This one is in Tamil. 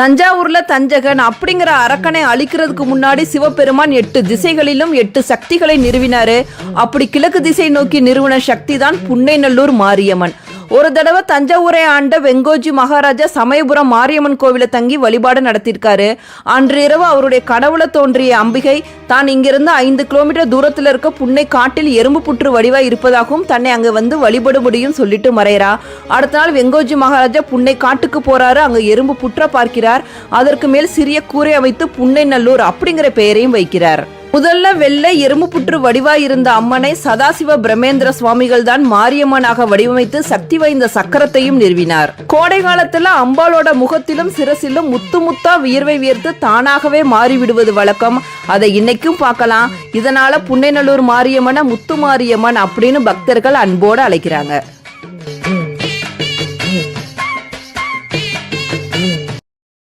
தஞ்சாவூர்ல தஞ்சகன் அப்படிங்கிற அரக்கனை அழிக்கிறதுக்கு முன்னாடி சிவபெருமான் எட்டு திசைகளிலும் எட்டு சக்திகளை நிறுவினாரு. அப்படி கிழக்கு திசை நோக்கி நிறுவன சக்தி தான் புன்னைநல்லூர் மாரியம்மன். ஒரு தடவை தஞ்சாவூரை ஆண்ட வெங்கோஜி மகாராஜா சமயபுரம் மாரியம்மன் கோவில தங்கி வழிபாடு நடத்தியிருக்காரு. அன்று இரவு அவருடைய கடவுளை தோன்றிய அம்பிகை தான் இங்கிருந்து ஐந்து கிலோமீட்டர் தூரத்தில் இருக்க புன்னை காட்டில் எறும்பு புற்று வடிவாய் இருப்பதாகவும் தன்னை அங்கே வந்து வழிபடும்படியும் சொல்லிட்டு மறையறா. அடுத்த நாள் வெங்கோஜி மகாராஜா புன்னை காட்டுக்கு போறாரு. அங்கே எறும்பு புற்ற பார்க்கிறார். அதற்கு மேல் சிறிய கூரை அமைத்து புன்னை நல்லூர் அப்படிங்கிற பெயரையும் வைக்கிறார். முதல்ல வெள்ளை எறும்பு புற்று வடிவாய் இருந்த அம்மனை சதாசிவ பிரமேந்திர சுவாமிகள் தான் மாரியம்மனாக வடிவமைத்து சக்தி வாய்ந்த சக்கரத்தையும் நிறுவினார். கோடை காலத்துல அம்பாளோட முகத்திலும் சிரசிலும் முத்து முத்தா வியர்வை வியர்த்து தானாகவே மாறிவிடுவது வழக்கம். அதை இன்னைக்கும் பார்க்கலாம். இதனால புன்னைநல்லூர் மாரியம்மனை முத்து மாரியம்மன் அப்படின்னு பக்தர்கள் அன்போடு அழைக்கிறாங்க.